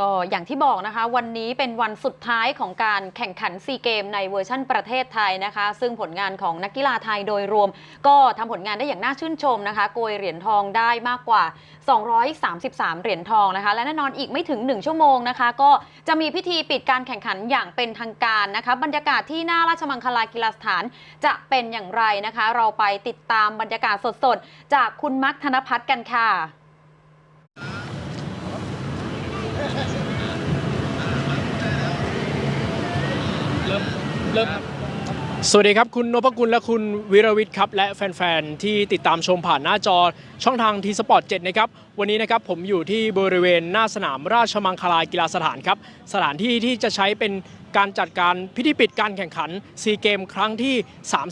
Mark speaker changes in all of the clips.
Speaker 1: ก็อย่างที่บอกนะคะ วันนี้เป็นวันสุดท้ายของการแข่งขันซีเกมในเวอร์ชั่นประเทศไทยนะคะ ซึ่งผลงานของนักกีฬาไทยโดยรวม ก็ทำผลงานได้อย่างน่าชื่นชมนะคะ โกยเหรียญทองได้มากกว่า 233 เหรียญทองนะคะ และแน่นอนอีกไม่ถึง 1 ชั่วโมงนะคะ ก็จะมีพิธีปิดการแข่งขันอย่างเป็นทางการนะคะ บรรยากาศที่หน้าราชมังคลากีฬาสถานจะเป็นอย่างไรนะคะ เราไปติดตามบรรยากาศสดๆ จากคุณมักธนพัฒน์กันค่ะ
Speaker 2: สวัสดีครับ คุณนพกุลและคุณวิรวิทย์ครับ และแฟน ๆ ที่ติดตามชมผ่านหน้าจอช่องทางทีสปอร์ต7นะครับ วันนี้นะครับผมอยู่ที่บริเวณหน้าสนามราชมังคลากีฬาสถานครับ สถานที่ที่จะใช้เป็นการจัดการพิธีปิดการแข่งขันซีเกมครั้งที่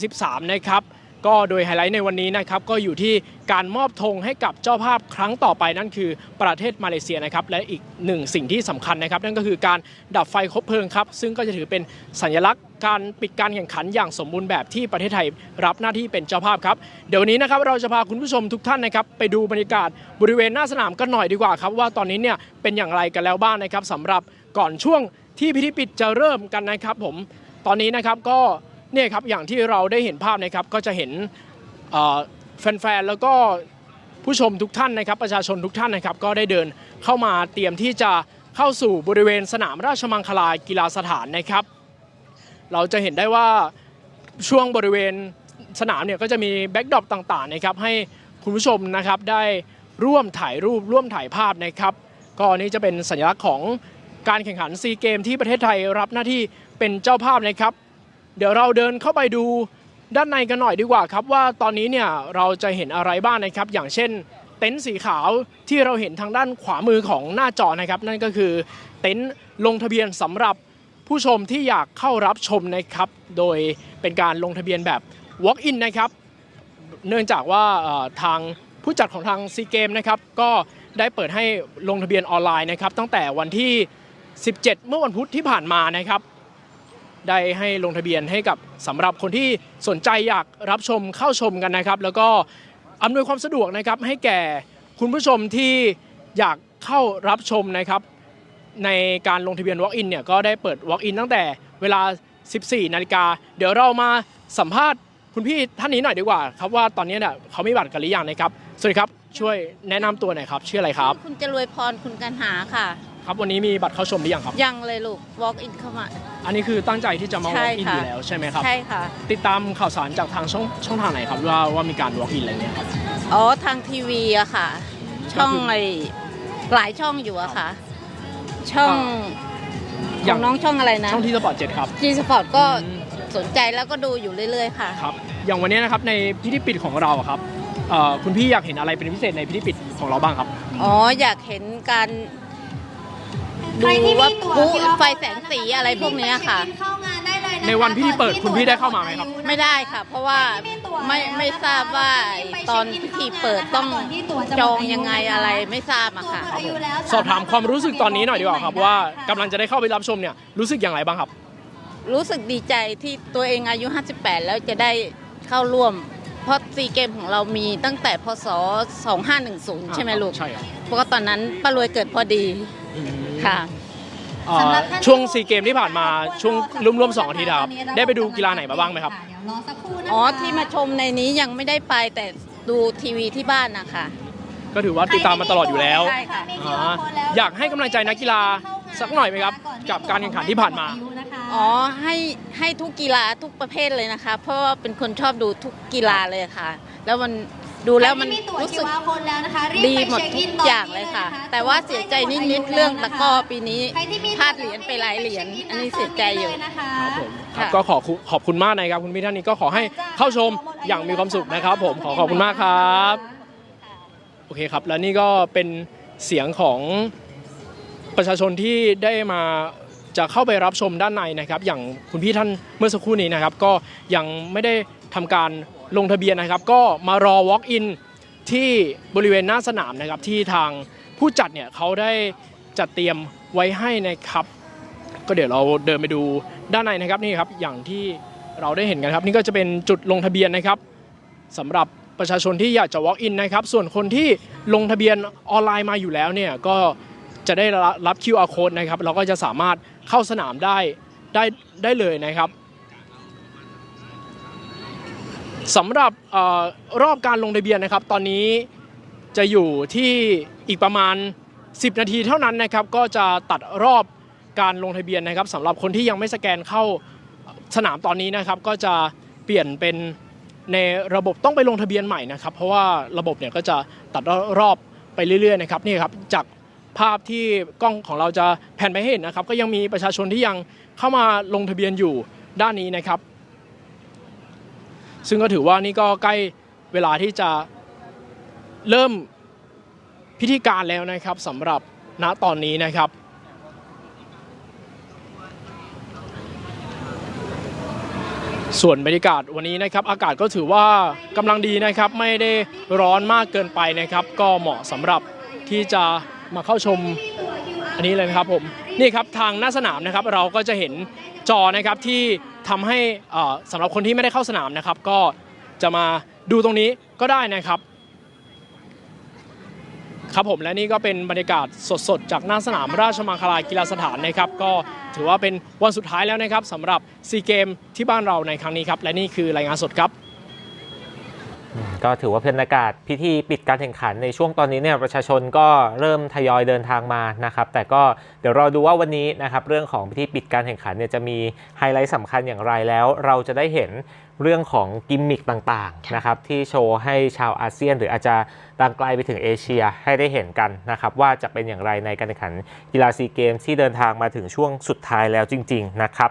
Speaker 2: 33 นะครับ ก็โดยไฮไลท์ในวันนี้นะครับก็อยู่ที่การมอบธงให้กับเจ้าภาพครั้งต่อไปนั่นคือประเทศมาเลเซียนะครับและอีกหนึ่งสิ่งที่สำคัญนะครับ นั่นก็คือการดับไฟคบเพลิงครับ ซึ่งก็จะถือเป็นสัญลักษณ์การปิดการแข่งขันอย่างสมบูรณ์แบบที่ประเทศไทยรับหน้าที่เป็นเจ้าภาพครับ เดี๋ยวนนี้นะครับเราจะพาคุณผู้ชมทุกท่านนะครับไปดูบรรยากาศบริเวณหน้าสนามกันหน่อยดีกว่าครับว่าตอนนี้เนี่ยเป็นอย่างไรกันแล้วบ้างนะครับสำหรับก่อนช่วงที่พิธีปิดจะเริ่มกันนะครับผมตอนนี้นะครับก็ เนี่ยครับอย่างที่เราได้เห็นภาพนะครับก็จะเห็นแฟนๆแล้วก็ผู้ชมทุกท่านนะครับ ประชาชนทุกท่านนะครับ ก็ได้เดินเข้ามาเตรียมที่จะเข้าสู่บริเวณสนามราชมังคลากีฬาสถานนะครับ เราจะเห็นได้ว่าช่วงบริเวณสนามเนี่ยก็จะมีแบ็กดรอปต่างๆนะครับให้คุณผู้ชมนะครับได้ร่วมถ่ายรูปร่วมถ่ายภาพนะครับ ก็นี่จะเป็นสัญลักษณ์ของการแข่งขันซีเกมที่ประเทศไทยรับหน้าที่เป็นเจ้าภาพนะครับ เดี๋ยวเราเดินเข้าไปดูด้านในกันหน่อยดีกว่าครับว่าตอนนี้เนี่ยเราจะเห็นอะไรบ้างนะครับ อย่างเช่น เต็นท์สีขาวที่เราเห็นทางด้านขวามือของหน้าจอนะครับ นั่นก็คือเต็นท์ลงทะเบียนสำหรับผู้ชมที่อยากเข้ารับชมนะครับ โดยเป็นการลงทะเบียนแบบ walk in นะครับ เนื่องจากว่าทางผู้จัดของทางซีเกมนะครับก็ได้เปิดให้ลงทะเบียนออนไลน์นะครับ ตั้งแต่วันที่ 17 เมื่อวันพุธที่ผ่านมานะครับ ได้ให้ลงทะเบียนให้กับสำหรับคนที่สนใจอยากรับชมเข้าชมกันนะครับ แล้วก็อำนวยความสะดวกนะครับให้แก่คุณผู้ชมที่อยากเข้ารับชมนะครับ ในการลงทะเบียน Walk-in เนี่ยก็ได้เปิด Walk-in ตั้งแต่เวลา 14 นาฬิกา เดี๋ยวเรามาสัมภาษณ์คุณพี่ท่านนี้หน่อยดีกว่า ครับว่าตอนนี้เนี่ยเขามีบัตรกันหรือยังนะครับ สวัสดีครับช่วยแนะนำตัวหน่อยครับชื่ออะไรครับ
Speaker 3: คุณจะรวยพรคุณกันหาค่ะ
Speaker 2: ครับวันนี้มีบัตรเข้าชมหรือยังครับ
Speaker 3: ยังเลยลูก walk in เข้ามา
Speaker 2: อันนี้คือตั้งใจที่จะมา
Speaker 3: ใช่
Speaker 2: Walk-in
Speaker 3: ค่ะ
Speaker 2: อยู่แล้วใช่ไหมครับ
Speaker 3: ใช่ค่ะ
Speaker 2: ติดตามข่าวสารจากทางช่องช่องทางไหนครับว่าว่ามีการ walk in อะไรเงี้ยครับ
Speaker 3: อ๋อ ทางทีวีอะค่ะ ช่องไอหลายช่องอยู่อะค่ะ ช่อง
Speaker 2: อ
Speaker 3: ข
Speaker 2: ย่า
Speaker 3: องงน้องช่องอะไรนะ
Speaker 2: ช่องที่สปอร์ตเจ็ดครับ
Speaker 3: จีสปอร์ตก็
Speaker 2: อืม
Speaker 3: สนใจแล้วก็ดูอยู่เรื่อยๆค่ะ
Speaker 2: ครับ อย่างวันนี้นะครับในพิธีปิดของเราอะครับเอ่อคุณพี่อยากเห็นอะไรเป็นพิเศษในพิธีปิดของเราบ้างครับ
Speaker 3: อ๋อ อยากเห็นการ ดู
Speaker 4: ใครที่
Speaker 3: ว่า
Speaker 4: มีตั๋ว
Speaker 3: พลุ
Speaker 4: QR
Speaker 3: ไฟแสงสีอะไรพวกเนี้ยค่ะ
Speaker 4: เข้างานได้เลยะคะ
Speaker 2: ในวันพิธีเปิดคุณพี่ได้เข้ามาไหมครับ
Speaker 3: ไม่ได้ค่ะ เพราะว่าไม่ไม่ทราบว่าตอนพิธีเปิดต้องจองยังไงอะไรไม่ทราบอะค่ะ
Speaker 2: สอบถามความรู้สึกตอนนี้หน่อยดีกว่าครับว่ากำลังจะได้เข้าไปรับชมเนี่ยรู้สึกอย่างไรบ้างครับ
Speaker 3: รู้สึกดีใจที่ตัวเองอายุ 58 แล้วจะได้เข้าร่วม เพราะซีเกมของเรามีตั้งแต่พศ 2510 ใช่ไหมลูก
Speaker 2: ใช่ครับ
Speaker 3: เพราะว่าตอนนั้นป้ารวยเกิดพอดี
Speaker 2: อืม
Speaker 3: ค่ะ
Speaker 2: เอ่อช่วงซีเกมที่ผ่านมาช่วงร่วมๆสองอาทิตย์อะครับได้ไปดูกีฬาไหนมาบ้างไหมครับ
Speaker 4: เดี๋ยวรอสักครู่นะคะ
Speaker 3: อ๋อที่มาชมในนี้ยังไม่ได้ไปแต่ดูทีวีที่บ้านนะคะ
Speaker 2: ก็ถือว่าติดตามมาตลอดอยู่แล้ว
Speaker 3: ใช่ค่ะ
Speaker 2: อ๋ออยากให้กำลังใจนักกีฬาสักหน่อยไหมครับกับการแข่งขันที่ผ่านมา
Speaker 3: อ๋อให้ให้ทุกกีฬาทุกประเภทเลยนะคะ เพราะว่าเป็นคนชอบดูทุกกีฬาเลยค่ะ แล้วมัน ดูแล้วมัน
Speaker 4: ใครที่ตั๋ว
Speaker 3: รู้สึก
Speaker 4: QR code แล้วนะคะรีบ
Speaker 3: ดี
Speaker 4: ไป
Speaker 3: หมด
Speaker 4: เช็ค
Speaker 3: ทุ
Speaker 4: อิน
Speaker 3: ก
Speaker 4: ตน
Speaker 3: อย่าง
Speaker 4: นี้
Speaker 3: เลยค่ะ
Speaker 4: น
Speaker 3: แต่ว่าเสียใจนิดๆเรื่องตะกร้อปีนี้
Speaker 4: ใครที่มี
Speaker 3: พลาดเหรียญไปหลายเหรียญอันนี้เสียใจอยู่
Speaker 2: ครับผมครับ
Speaker 3: ค่ะ
Speaker 2: ก็ขอคุขอบคุณมากนะครับคุณพี่ท่านนี้ก็ขอให้เข้าชมอย่างมีความสุขนะครับ ผมขอขอบคุณมากครับโอเคครับ แล้วนี่ก็เป็นเสียงของประชาชนที่ได้มาจะเข้าไปรับชมด้านในนะครับ อย่างคุณพี่ท่านเมื่อสักครู่นี้นะครับ ก็ยังไม่ได้ทำการ ลงทะเบียนนะครับ ก็มารอ walk in ที่บริเวณหน้าสนามนะครับ ที่ทางผู้จัดเนี่ยเขาได้จัดเตรียมไว้ให้นะครับ ก็เดี๋ยวเราเดินไปดูด้านในนะครับนี่ครับอย่างที่เราได้เห็นกันครับ นี่ก็จะเป็นจุดลงทะเบียนนะครับสำหรับประชาชนที่อยากจะ walk in นะครับ ส่วนคนที่ลงทะเบียนออนไลน์มาอยู่แล้วเนี่ยก็จะได้รับ QR code นะครับ เราก็จะสามารถเข้าสนามได้ได้ได้เลยนะครับ สำหรับอรอบการลงทะเบียนนะครับ ตอนนี้จะอยู่ที่อีกประมาณ 10 นาทีเท่านั้นนะครับก็จะตัดรอบการลงทะเบียนนะครับสำหรับคนที่ยังไม่สแกนเข้าสนามตอนนี้นะครับ ก็จะเปลี่ยนเป็นในระบบต้องไปลงทะเบียนใหม่นะครับ เพราะว่าระบบเนี่ยก็จะตัดรอบไปเรื่อยๆนะครับนี่ครับจากภาพที่กล้องของเราจะแผ่นไปเห็นนะครับ ก็ยังมีประชาชนที่ยังเข้ามาลงทะเบียนอยู่ด้านนี้นะครับ ซึ่งก็ถือว่านี่ก็ใกล้เวลาที่จะเริ่มพิธีการแล้วนะครับสำหรับณตอนนี้นะครับ ส่วนบรรยากาศวันนี้นะครับ อากาศก็ถือว่ากำลังดีนะครับ ไม่ได้ร้อนมากเกินไปนะครับ ก็เหมาะสำหรับที่จะมาเข้าชมอันนี้เลยนะครับผมนี่ครับทางหน้าสนามนะครับ เราก็จะเห็นจอนะครับที่ ทำให้เอ่อสำหรับคนที่ไม่ได้เข้าสนามนะครับ ก็จะมาดูตรงนี้ก็ได้นะครับ ครับผมและนี่ก็เป็นบรรยากาศสดๆ จากหน้าสนามราชมังคลากีฬาสถานนะครับ ก็ถือว่าเป็นวันสุดท้ายแล้วนะครับสำหรับซีเกมที่บ้านเราในครั้งนี้ครับ และนี่คือรายงานสดครับ
Speaker 5: ก็ถือว่าเป็นบรรยากาศพิธีปิดการแข่งขันในช่วงตอนนี้เนี่ยประชาชนก็เริ่มทยอยเดินทางมานะครับ แต่ก็เดี๋ยวรอดูว่าวันนี้นะครับเรื่องของพิธีปิดการแข่งขันเนี่ยจะมีไฮไลท์สำคัญอย่างไรแล้ว เราจะได้เห็นเรื่องของกิมมิคต่างๆนะครับที่โชว์ให้ชาวอาเซียน หรืออาจจะดังไกลไปถึงเอเชียให้ได้เห็นกันนะครับว่าจะเป็นอย่างไรในการแข่งขันกีฬาซีเกมที่เดินทางมาถึงช่วงสุดท้ายแล้วจริง ๆ นะครับ